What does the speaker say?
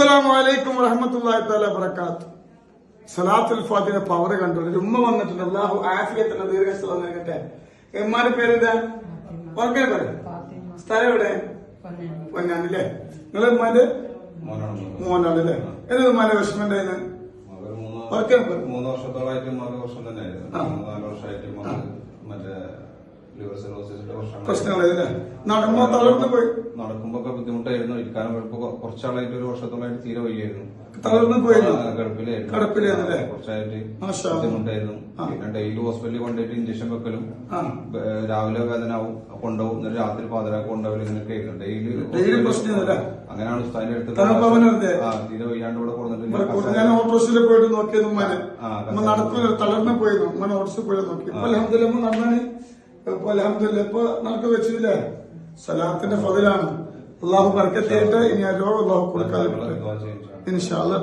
അസ്സലാമു അലൈക്കും വറഹ്മത്തുള്ളാഹി തആല ബറകാത്ത് സലാത്തുൽ ഫാത്തിഹ പവർ കണ്ടു. ഒരു ഉമ്മ വന്നിട്ടുണ്ട്. അല്ലാഹു ആഫിയത്തിന്റെ ദീർഘസ്ഥലം നൽകട്ടെ. എമ്മാരുടെ പേരെന്താ? ഓർക്കാൻ പറയും. സ്ഥലം എവിടെ പൊന്നാനല്ലേ നിങ്ങളെ ഉമ്മാന്റെ? മോനാണ് അല്ലേ? ഏത് ഉമ്മാന്റെ വിഷമം ഉണ്ടായിരുന്നു മൂന്ന് വർഷത്തോളായിട്ട് നാല് വർഷം തന്നെയായിരുന്നു ആ. മൂന്ന് നാല് വർഷമായിട്ട് മകൾ മറ്റേ നടക്കുമ്പോ തളർന്നു പോയി. നടക്കുമ്പോ ഒക്കെ ബുദ്ധിമുട്ടായിരുന്നു. ഇരിക്കാനും ഇപ്പൊ കുറച്ചാളായിട്ട് ഒരു വർഷത്തോളായിട്ട് തീരെ വയ്യായിരുന്നു. തളർന്നു പോയി കിടപ്പിലായിരുന്നു? കുറച്ചായിട്ട്. ബുദ്ധിമുട്ടായിരുന്നു. പിന്നെ ഡെയിലി ഹോസ്പിറ്റലിൽ കൊണ്ടുപോയിട്ട് ഇഞ്ചക്ഷൻ വെക്കലും രാവിലെ വേദന ആവും കൊണ്ടുപോകും. എന്നിട്ട് രാത്രി പാതിരാക്ക് കൊണ്ടുപോകലും ഇങ്ങനെയൊക്കെ ആയിരുന്നു. ഡെയിലി. അങ്ങനെയാണ് ഉസ്താദിന്റെ അടുത്ത് ആ തീരെ വയ്യാണ്ട് ഇവിടെ കൊടുത്തിട്ട് ഞാൻ പോയിട്ട് നോക്കിയത് നടക്കൂല തളർന്നു പോയിരുന്നു പോയി നോക്കി. നടന്നാണ് ഇപ്പൊ അലഹമില്ല ഇപ്പൊ നടക്ക് വെച്ചില്ലേ സലാത്തിന്റെ ഫതിലാണ്. അള്ളാഹു ബർക്കത്ത് ചെയ്യട്ടെ. ഇനി ആ രോഗം അള്ളാഹു കൊടുക്കാതെ ദുആ ഇൻഷാ അല്ലാ